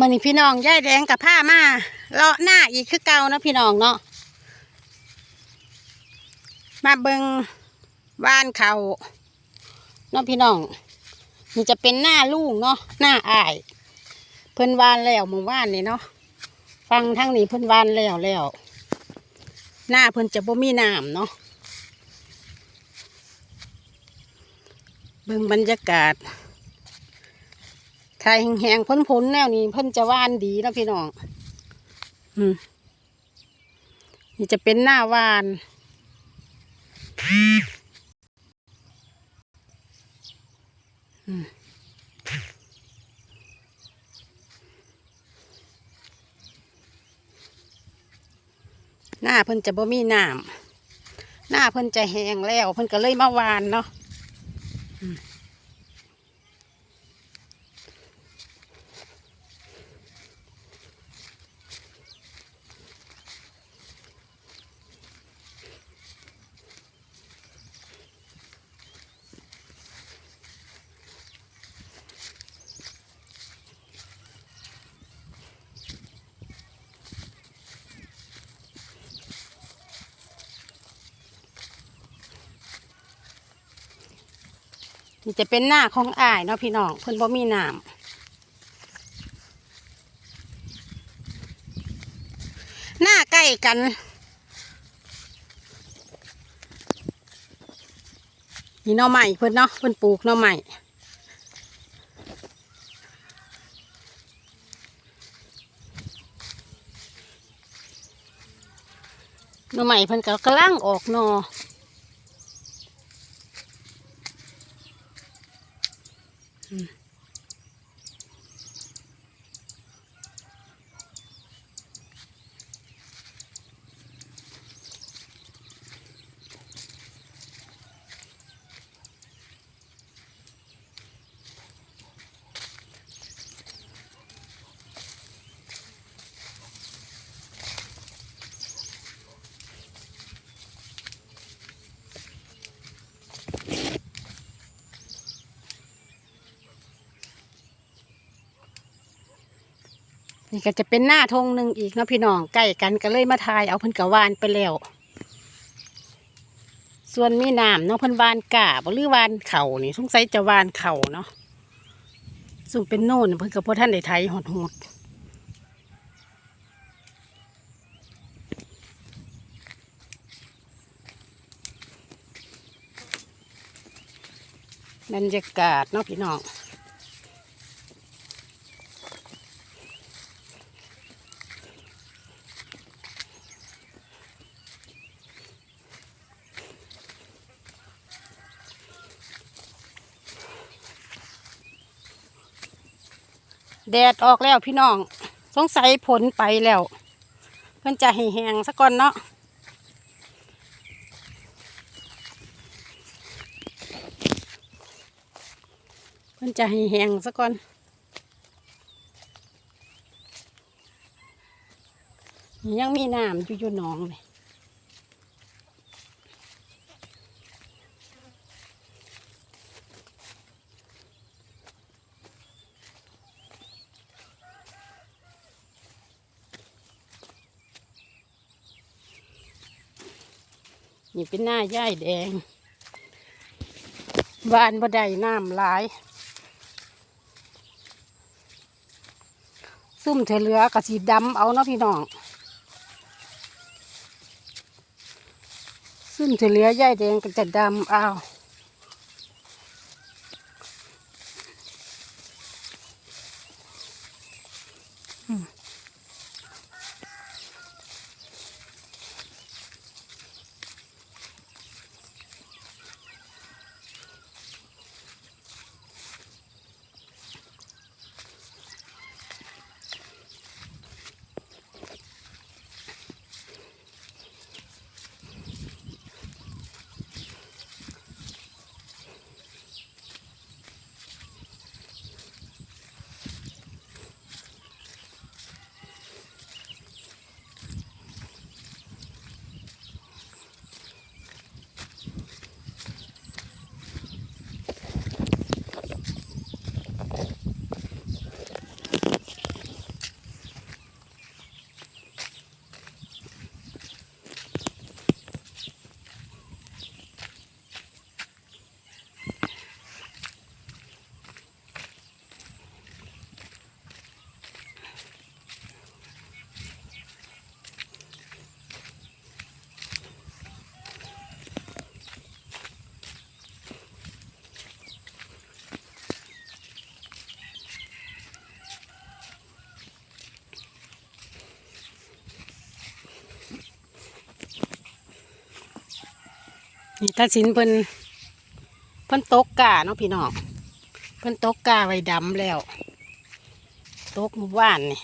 มันนี่พี่น้องย่ายแดงกับผ้ามาเลาะหน้าอีกคือเก่านะพี่น้องเนาะมาเบิงบ้านเขาเนาะพี่น้องนี่จะเป็นหน้าลูกเนาะหน้าอาย เพิ่นวานแล้วหมู่บ้านนี่เนาะฟังทั้งนี้เพิ่นวานแล้วแล้วหน้าเพิ่นจะบ่มีน้ำเนาะเบิ่งบรรยากาศ ถ้าแห้งๆพ้นๆแนวนี้เพิ่นจะว่านดีนะพี่น้อง อืม นี่จะเป็นหน้าว่านอืมหน้าเพิ่นจะบ่มีน้ำหน้าเพิ่นจะแห้งแล้ว เพิ่นก็เลยมาวานเนาะ นี่จะเป็นหน้าของอ้ายเนาะพี่น้องเพิ่นบ่มีน้ำหน้าใกล้กัน นี่หน่อใหม่เพิ่นเนาะเพิ่นปลูกหน่อใหม่หน่อใหม่เพิ่นก็กำลังออกหนอ Mm. นี่ก็จะเป็นหน้าทงหนึ่งอีกเนาะพี่น้องใกล้กันก็เลยมาทายเอาเพิ่นกะวานไปแล้ว ส่วนมีน้ำเนาะเพิ่นวานกาบหรือวานเข่านี่สงสัยจะวานเข่าเนาะซึ่งเป็นโน่นเพิ่นกับพ่อท่านได้ไทยหดหดบรรยากาศเนาะพี่น้อง แดดออกแล้วพี่น้อง สงสัยผลไปแล้ว เพิ่นจะให้แห้งสักก่อนเนาะเพิ่นจะให้แห้งสักก่อนยังมีน้ำอยู่อยู่หนองเลย นี่เป็นหน้าย่ายแดงบานบ่ได้น้ำหลาย ซุ่มเถลือกระสีดำเอาเนาะพี่น้อง ซุ่มเถลือย่ายแดงก็จะดำเอา นี่ตาสินเพิ่นเพิ่นตกกาเนาะพี่น้องเพิ่นตกกาไว้ดำแล้ว ตกหมู่บ้านนี่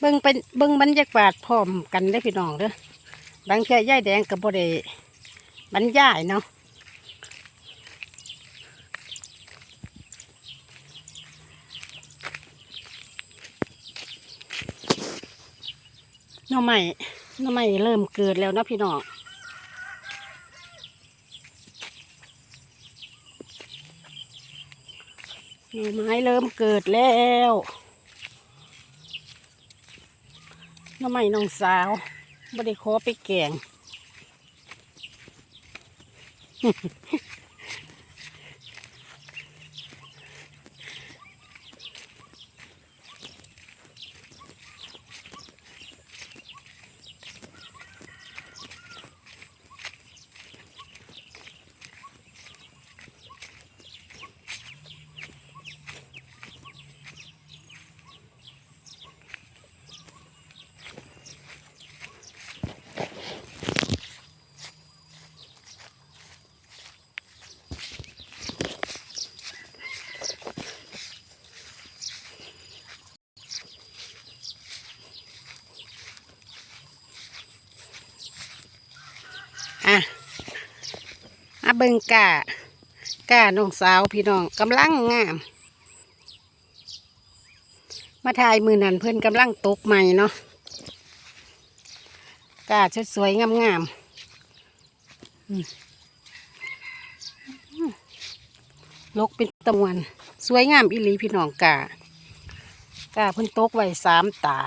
เบิ่งเป็นเบิ่งบรรยากาศพร้อมกันได้พี่น้องเด้อบางเทื่อย่ายแดงกับบ่ได้บรรยายเนาะน้อใหม่น้อใหม่เริ่มเกิดแล้วนะพี่น้องหน่อไม้เริ่มเกิดแล้วห น้อใหม่น้องสาวบ่ได้ขอไปแกง เบิงกะกะน้องสาวพี่น้องกำลังงาม มาถ่ายมือนันเพื่อนกำลังตกใหม่เนาะกะสวยๆงามๆอืมลกเป็นตะวัน สวยงามอีหลีพี่น้องกะกะเพิ่นตกไว้สามตา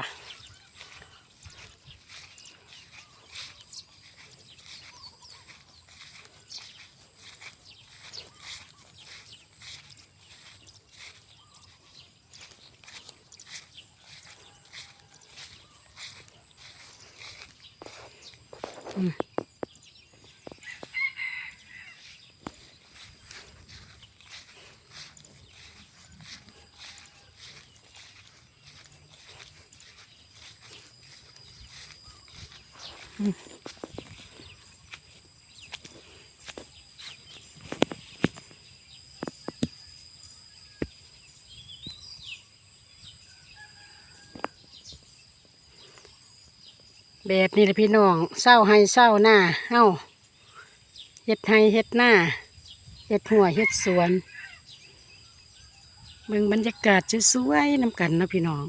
แบบนี้ละพี่น้องเศร้าให้เศร้าหน้าเฮ้าเฮ็ดให้เฮ็ดหน้าเฮ็ดหัวเฮ็ดสวนเบิ่งบรรยากาศสวยๆนำกันนะพี่น้อง